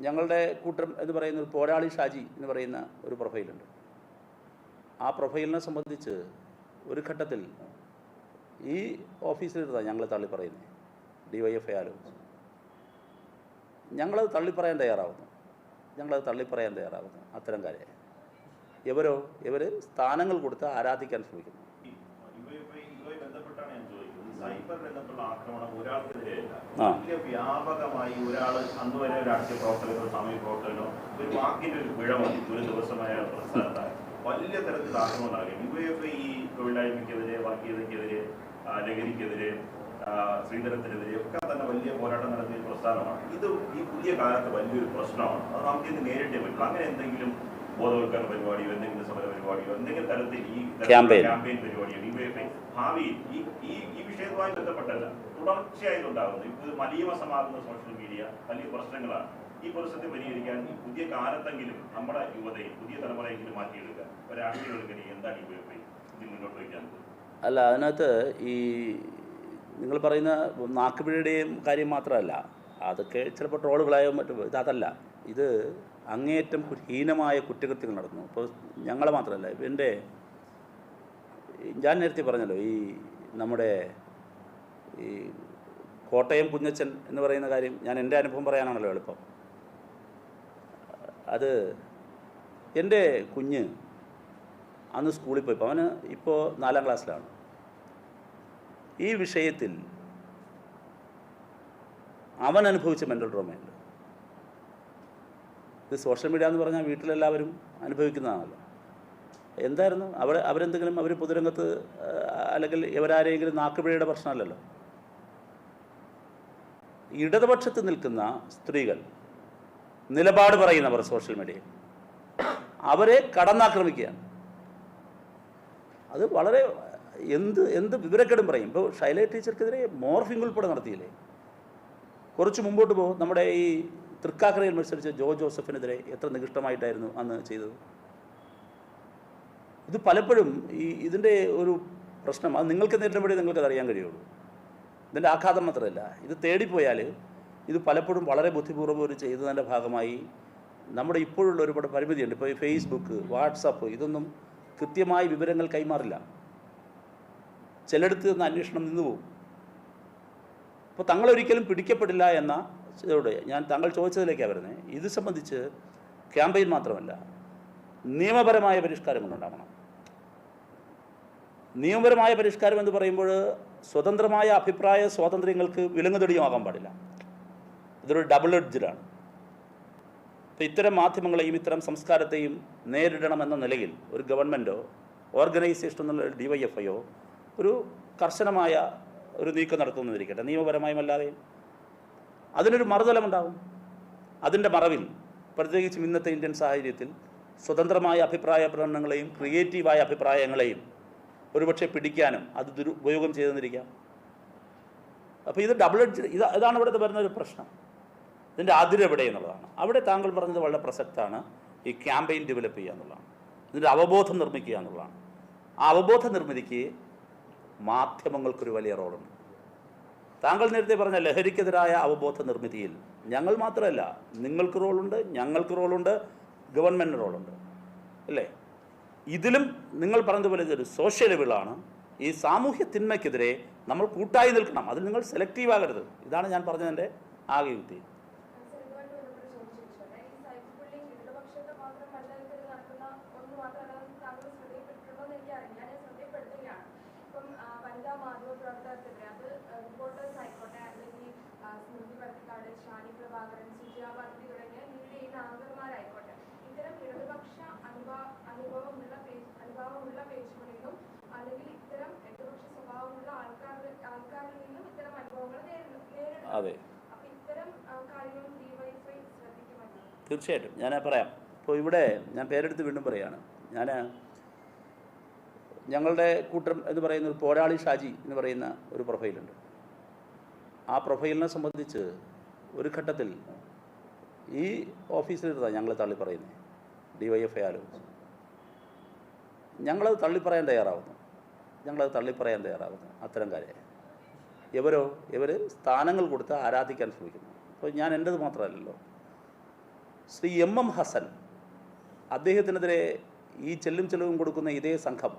ഞങ്ങളുടെ കൂട്ടം എന്ന് പറയുന്ന ഒരു പോരാളി ഷാജി എന്ന് പറയുന്ന ഒരു പ്രൊഫൈലുണ്ട്. ആ പ്രൊഫൈലിനെ സംബന്ധിച്ച് ഒരു ഘട്ടത്തിൽ ഈ ഓഫീസിലിരുന്ന ഞങ്ങൾ തള്ളി പറയുന്നത് ഡി വൈ എഫ് ഐ ആലോചിച്ച് ഞങ്ങളത് തള്ളിപ്പറയാൻ തയ്യാറാവുന്നു. ഞങ്ങളത് തള്ളിപ്പറയാൻ തയ്യാറാവുന്നു. അത്തരം കാര്യം. ഇവരോ ഇവർ സ്ഥാനങ്ങൾ കൊടുത്ത് ആരാധിക്കാൻ ശ്രമിക്കുന്നു. സൈബർ രംഗത്തുള്ള ആക്രമണം ഒരാൾക്കെതിരെയല്ല. വലിയ വ്യാപകമായി ഒരാൾ അന്ന് വരെ രാഷ്ട്രീയ പ്രവർത്തകരോ സാമൂഹ്യ പ്രവർത്തകരോ ഒരു വാക്കിന്റെ ഒരു പിഴ മതി ഒരു ദിവസമായ പ്രസ്ഥാനത്താൽ വലിയ തരത്തിൽ ആക്രമണം ഉണ്ടാകും യുഎഫ് ഈ തൊഴിലായ്മയ്ക്കെതിരെ വർഗീയതയ്ക്കെതിരെ ലഹരിക്കെതിരെ സ്ത്രീധനത്തിനെതിരെ ഒക്കെ തന്നെ വലിയ പോരാട്ടം നടത്തിയ പ്രസ്ഥാനമാണ്. ഇത് ഈ പുതിയ കാലത്ത് വലിയൊരു പ്രശ്നമാണ്. അത് നമുക്ക് ഇത് നേരിട്ടേ പറ്റുള്ളൂ അങ്ങനെ എന്തെങ്കിലും ബോധവൽക്കരണ പരിപാടിയോ എന്തെങ്കിലും സമര പരിപാടിയോ എന്തെങ്കിലും തരത്തിൽ ഈ. ക്യാമ്പയിൻ. പരിപാടിയോ ഡിവൈഎഫ്ഐ ഭാവിയിൽ ഈ ഈ ഈ വിഷയവുമായി ബന്ധപ്പെട്ടല്ല. തുടർച്ചയായി ഉണ്ടാകുന്നത് ഇത് മലീമസമാകുന്ന സോഷ്യൽ മീഡിയ വലിയ പ്രശ്നങ്ങളാണ്. ഈ പ്രശ്നത്തെ പരിഹരിക്കാൻ ഈ പുതിയ കാലത്തെങ്കിലും നമ്മുടെ യുവതയെ പുതിയ തലമുറയെങ്കിലും മാറ്റിയെടുക്കുക. ഒരു രാഷ്ട്രീയവൽക്കരി എന്താണ് ഡിവൈഎഫ്ഐ ഇതിൽ മുന്നോട്ട് വയ്ക്കാൻ അല്ല അതിനകത്ത് ഈ നിങ്ങൾ പറയുന്ന നാക്കുപിഴയുടെയും കാര്യം മാത്രമല്ല. അതൊക്കെ ചിലപ്പോൾ ട്രോളുകളായോ മറ്റു ഇതല്ല. അതല്ല ഇത് അങ്ങേയറ്റം ഹീനമായ കുറ്റകൃത്യങ്ങൾ നടന്നു ഇപ്പോൾ ഞങ്ങളെ മാത്രമല്ല എന്റെ ഞാൻ നേരത്തെ പറഞ്ഞല്ലോ ഈ നമ്മുടെ ഈ കോട്ടയം കുഞ്ഞച്ചൻ എന്ന് പറയുന്ന കാര്യം ഞാൻ എന്റെ അനുഭവം പറയാനാണല്ലോ എളുപ്പം. അത് എന്റെ കുഞ്ഞ് അന്ന് സ്കൂളിൽ പോയി അവന് ഇപ്പോൾ നാലാം ക്ലാസ്സിലാണ്. ഈ വിഷയത്തിൽ അവൻ അനുഭവിച്ച മെന്റൽ ട്രോമയുണ്ട് ഇത് സോഷ്യൽ മീഡിയ എന്ന് പറഞ്ഞാൽ വീട്ടിലെല്ലാവരും അനുഭവിക്കുന്നതാണല്ലോ. എന്തായിരുന്നു? അവർ അവരെന്തെങ്കിലും അവർ പൊതുരംഗത്ത് അല്ലെങ്കിൽ ഇവരാരെങ്കിലും നാക്കുപിഴയുടെ പ്രശ്നമല്ലല്ലോ. ഇടതുപക്ഷത്ത് നിൽക്കുന്ന സ്ത്രീകൾ നിലപാട് പറയുന്നവർ സോഷ്യൽ മീഡിയ അവരെ കടന്നാക്രമിക്കുകയാണ്. അത് വളരെ എന്ത് എന്ത് വിവരക്കേടും പറയും. ഇപ്പോൾ ഷൈല ടീച്ചർക്കെതിരെ മോർഫിംഗ് ഉൾപ്പെടെ നടത്തിയില്ലേ? കുറച്ച് മുമ്പോട്ട് പോകും നമ്മുടെ ഈ തൃക്കാക്കരയിൽ മത്സരിച്ച ജോ ജോസഫിനെതിരെ എത്ര നികൃഷ്ടമായിട്ടായിരുന്നു അന്ന് ചെയ്തത്? ഇത് പലപ്പോഴും ഈ ഇതിന്റെ ഒരു പ്രശ്നം അത് നിങ്ങൾക്ക് നേരിടുമ്പോഴേ നിങ്ങൾക്കത് അറിയാൻ കഴിയുള്ളൂ. ഇതിന്റെ ആഘാതം മാത്രമല്ല ഇത് തേടിപ്പോയാൽ ഇത് പലപ്പോഴും വളരെ ബുദ്ധിപൂർവം ഒരു ചെയ്തതിന്റെ ഭാഗമായി നമ്മുടെ ഇപ്പോഴുള്ള ഒരുപാട് പരിമിതിയുണ്ട്. ഇപ്പോൾ ഈ ഫേസ്ബുക്ക് വാട്സപ്പ് ഇതൊന്നും കൃത്യമായ വിവരങ്ങൾ കൈമാറില്ല. ചിലയിടത്ത് നിന്ന് അന്വേഷണം നിന്നുപോകും. അപ്പോൾ തങ്ങളൊരിക്കലും പിടിക്കപ്പെടില്ല എന്ന ഇതോടെ ഞാൻ താങ്കൾ ചോദിച്ചതിലേക്കാണ് വരുന്നത് ഇത് സംബന്ധിച്ച് ക്യാമ്പയിൻ മാത്രമല്ല നിയമപരമായ പരിഷ്കാരങ്ങളുണ്ടാകണം നിയമപരമായ പരിഷ്കാരം എന്ന് പറയുമ്പോൾ സ്വതന്ത്രമായ അഭിപ്രായ സ്വാതന്ത്ര്യങ്ങൾക്ക് വിലങ്ങുതടിയുമാകാൻ പാടില്ല. ഇതൊരു ഡബിൾ എഡ്ജിലാണ് അപ്പോൾ ഇത്തരം മാധ്യമങ്ങളെയും ഇത്തരം സംസ്കാരത്തെയും നേരിടണമെന്ന നിലയിൽ ഒരു ഗവൺമെന്റോ ഓർഗനൈസേഷൻ എന്നുള്ള ഡി വൈ എഫ് ഐയോ ഒരു കർശനമായ ഒരു നീക്കം നടത്തുന്നതിരിക്കട്ടെ നിയമപരമായുമല്ലാതെയും അതിനൊരു മറുതലമുണ്ടാകും. അതിന്റെ മറവിൽ പ്രത്യേകിച്ചും ഇന്നത്തെ ഇന്ത്യൻ സാഹചര്യത്തിൽ സ്വതന്ത്രമായ അഭിപ്രായ പ്രകടനങ്ങളെയും ക്രിയേറ്റീവായ അഭിപ്രായങ്ങളെയും ഒരുപക്ഷെ പിടിക്കാനും അത് ദുരുപയോഗം ചെയ്തെന്നിരിക്കാം. അപ്പോൾ ഇത് ഡബിൾ എഡ്ജ് ഇത് ഇതാണ് ഇവിടുത്തെ വരുന്ന ഒരു പ്രശ്നം. ഇതിന്റെ അതിരെവിടെ എന്നുള്ളതാണ്. അവിടെ താങ്കൾ പറഞ്ഞത് വളരെ പ്രസക്തമാണ്. ഈ ക്യാമ്പയിൻ ഡെവലപ്പ് ചെയ്യുക എന്നുള്ളതാണ്. ഇതിന്റെ അവബോധം നിർമ്മിക്കുക എന്നുള്ളതാണ്. ആ അവബോധ നിർമ്മിതിക്ക് മാധ്യമങ്ങൾക്കൊരു വലിയ റോളുണ്ട്. താങ്കൾ നേരത്തെ പറഞ്ഞ ലഹരിക്കെതിരായ അവബോധ നിർമ്മിതിയിൽ ഞങ്ങൾ മാത്രമല്ല നിങ്ങൾക്ക് റോളുണ്ട് ഞങ്ങൾക്ക് റോളുണ്ട് ഗവൺമെന്റ് റോളുണ്ട്. അല്ലേ? ഇതിലും നിങ്ങൾ പറഞ്ഞതുപോലെ ഇതൊരു സോഷ്യൽ ലെവലാണ് ഈ സാമൂഹ്യ തിന്മയ്ക്കെതിരെ നമ്മൾ കൂട്ടായി നിൽക്കണം. അതിൽ നിങ്ങൾ സെലക്റ്റീവ് ആകരുത്. ഇതാണ് ഞാൻ പറഞ്ഞതിന്റെ ആകെ യുക്തി അല്ലെങ്കിൽ ഇത്തരം ഇടതുപക്ഷ സ്വഭാവമുള്ള ആൾക്കാരുടെ ആൾക്കാരിൽ നിന്നും ഇത്തരം അനുഭവങ്ങൾ നേരിടുന്നു നേരിടുന്നു അതെ. തീർച്ചയായിട്ടും. ഞാൻ പറയാം. ഇപ്പോൾ ഇവിടെ ഞാൻ പേരെടുത്ത് വീണ്ടും പറയുകയാണ് ഞാൻ ഞങ്ങളുടെ കൂട്ടം എന്ന് പറയുന്ന ഒരു പോരാളി ഷാജി എന്ന് പറയുന്ന ഒരു പ്രൊഫൈലുണ്ട്. ആ പ്രൊഫൈലിനെ സംബന്ധിച്ച് ഒരു ഘട്ടത്തിൽ ഈ ഓഫീസിലിരുന്നാണ് ഞങ്ങൾ തള്ളി പറയുന്നത് ഡി വൈ എഫ് ഐ ആലോചിച്ച് ഞങ്ങളത് തള്ളിപ്പറയാൻ തയ്യാറാവുന്നു. ഞങ്ങളത് തള്ളിപ്പറയാൻ തയ്യാറാവുന്നു. അത്തരം കാര്യം. ഇവരോ ഇവർ സ്ഥാനങ്ങൾ കൊടുത്ത് ആരാധിക്കാൻ ശ്രമിക്കുന്നു. അപ്പോൾ ഞാൻ എന്റെത് മാത്രമല്ലല്ലോ. ശ്രീ എം എം ഹസൻ അദ്ദേഹത്തിനെതിരെ ഈ ചെല്ലും ചെലവും കൊടുക്കുന്ന ഇതേ സംഘം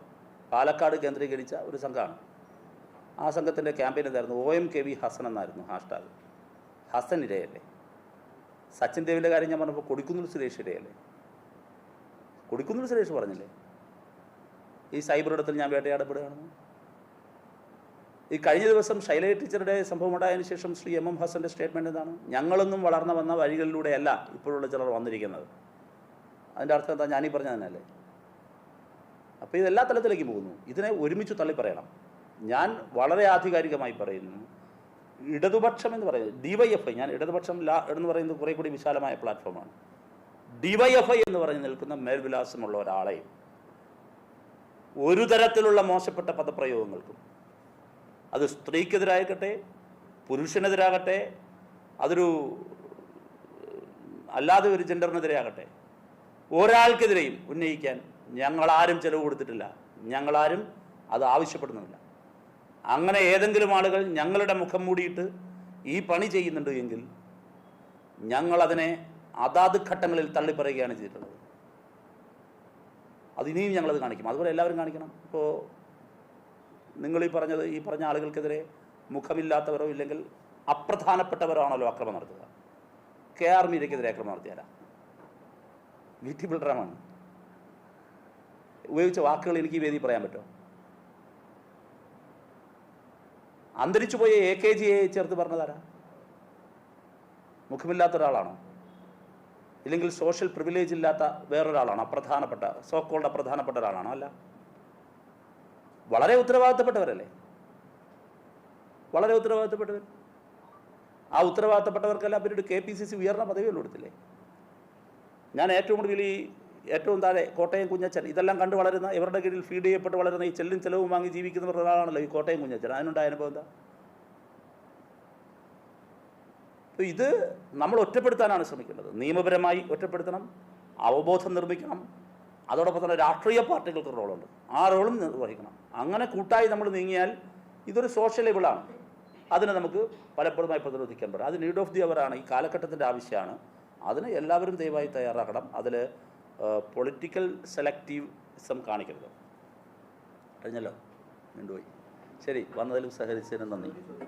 പാലക്കാട് കേന്ദ്രീകരിച്ച ഒരു സംഘമാണ്. ആ സംഘത്തിന്റെ ക്യാമ്പയിൻ എന്തായിരുന്നു? O M K V Hasan എന്നായിരുന്നു ഹാഷ്ടാഗ്. ഹസൻ ഇരയല്ലേ. സച്ചിൻ ദേവിന്റെ കാര്യം ഞാൻ പറഞ്ഞപ്പോൾ കൊടിക്കുന്നിൽ സുരേഷ് ഇരയല്ലേ. കൊടിക്കുന്നിൽ സുരേഷ് പറഞ്ഞില്ലേ? ഈ സൈബർ ഇടത്തിൽ ഞാൻ വേട്ടയാടപ്പെടുകയാണെന്ന്. ഈ കഴിഞ്ഞ ദിവസം ശൈല ടീച്ചറുടെ സംഭവം ഉണ്ടായതിനു ശേഷം ശ്രീ എം എം ഹസന്റെ സ്റ്റേറ്റ്മെന്റ് എന്താണ്? ഞങ്ങളൊന്നും വളർന്നു വന്ന വഴികളിലൂടെയല്ല ഇപ്പോഴുള്ള ചിലർ വന്നിരിക്കുന്നത്. അതിന്റെ അർത്ഥം എന്താ? ഞാനീ പറഞ്ഞ തന്നെയല്ലേ? അപ്പോൾ ഇതെല്ലാ തലത്തിലേക്കും പോകുന്നു. ഇതിനെ ഒരുമിച്ച് തള്ളി പറയണം ഞാൻ വളരെ ആധികാരികമായി പറയുന്നു. ഇടതുപക്ഷം എന്ന് പറയുന്നത് ഡിവൈഎഫ്ഐ ഞാൻ ഇടതുപക്ഷം ലാ എന്ന് പറയുന്നത് കുറേ കൂടി വിശാലമായ പ്ലാറ്റ്ഫോമാണ്. ഡിവൈഎഫ്ഐ എന്ന് പറഞ്ഞ് നിൽക്കുന്ന മേൽവിലാസമുള്ള ഒരാളെയും ഒരു തരത്തിലുള്ള മോശപ്പെട്ട പദപ്രയോഗങ്ങൾക്കും. അത് സ്ത്രീക്കെതിരായിക്കട്ടെ പുരുഷനെതിരാകട്ടെ അതൊരു അല്ലാതെ ഒരു ജെൻഡറിനെതിരെയാകട്ടെ ഒരാൾക്കെതിരെയും ഉന്നയിക്കാൻ ഞങ്ങളാരും ചെലവ് കൊടുത്തിട്ടില്ല. ഞങ്ങളാരും അത് ആവശ്യപ്പെടുന്നുമില്ല. അങ്ങനെ ഏതെങ്കിലും ആളുകൾ ഞങ്ങളുടെ മുഖം മൂടിയിട്ട് ഈ പണി ചെയ്യുന്നുണ്ട് എങ്കിൽ ഞങ്ങളതിനെ അതാത് ഘട്ടങ്ങളിൽ തള്ളിപ്പറയുകയാണ് ചെയ്തിട്ടുള്ളത്. അത് ഇനിയും ഞങ്ങളത് കാണിക്കും. അതുപോലെ എല്ലാവരും കാണിക്കണം. ഇപ്പോൾ നിങ്ങൾ ഈ പറഞ്ഞത് ഈ പറഞ്ഞ ആളുകൾക്കെതിരെ മുഖമില്ലാത്തവരോ ഇല്ലെങ്കിൽ അപ്രധാനപ്പെട്ടവരോ ആണല്ലോ അക്രമം നടത്തുക. കെ ആർ മീരയ്ക്കെതിരെ അക്രമം നടത്തിയാലാ വി ടി ഉപയോഗിച്ച വാക്കുകൾ എനിക്ക് ഈ വേദി പറയാൻ പറ്റുമോ? അന്തരിച്ചു പോയ എ കെ ജിയെ ചേർത്ത് പറഞ്ഞതാരാ? മുഖമില്ലാത്ത ഒരാളാണോ? ഇല്ലെങ്കിൽ സോഷ്യൽ പ്രിവിലേജ് ഇല്ലാത്ത വേറൊരാളാണോ അപ്രധാനപ്പെട്ട സോക്കോളുടെ അപ്രധാനപ്പെട്ട ഒരാളാണോ? അല്ല. വളരെ ഉത്തരവാദിത്തപ്പെട്ടവരല്ലേ? വളരെ ഉത്തരവാദിത്തപ്പെട്ടവർ. ആ ഉത്തരവാദിത്തപ്പെട്ടവർക്കെല്ലാം പിന്നീട് കെ പി സി സി ഉയർന്ന പദവികൾ കൊടുത്തില്ലേ? ഞാൻ ഏറ്റവും കൂടുതൽ ഈ ഏറ്റവും താഴെ കോട്ടയം കുഞ്ഞച്ചൻ ഇതെല്ലാം കണ്ട് വളരുന്ന ഇവരുടെ കീഴിൽ ഫീഡ് ചെയ്യപ്പെട്ട് വളരുന്ന ഈ ചെല്ലും ചെലവും വാങ്ങി ജീവിക്കുന്നവർ ഒരാളാണല്ലോ ഈ കോട്ടയം കുഞ്ഞച്ചൻ. അതിനുണ്ടായ അനുഭവം എന്താ? അപ്പോൾ ഇത് നമ്മൾ ഒറ്റപ്പെടുത്താനാണ് ശ്രമിക്കേണ്ടത്. നിയമപരമായി ഒറ്റപ്പെടുത്തണം അവബോധം നിർമ്മിക്കണം അതോടൊപ്പം തന്നെ രാഷ്ട്രീയ പാർട്ടികൾക്ക് റോളുണ്ട്. ആ റോളും നിർവഹിക്കണം. അങ്ങനെ കൂട്ടായി നമ്മൾ നീങ്ങിയാൽ ഇതൊരു സോഷ്യൽ അതിനെ നമുക്ക് പലപ്പോഴുമായി പ്രതിരോധിക്കാൻ പറ്റും അത് നീഡ് ഓഫ് ദി അവറാണ് ഈ കാലഘട്ടത്തിന്റെ ആവശ്യമാണ്. അതിന് എല്ലാവരും ദയവായി തയ്യാറാക്കണം. അതിൽ പൊളിറ്റിക്കൽ സെലക്റ്റീവിസം കാണിക്കരുത്. കഴിഞ്ഞല്ലോ? നീണ്ടുപോയി ശരി വന്നതിലും സഹകരിച്ചതിന് നന്ദി.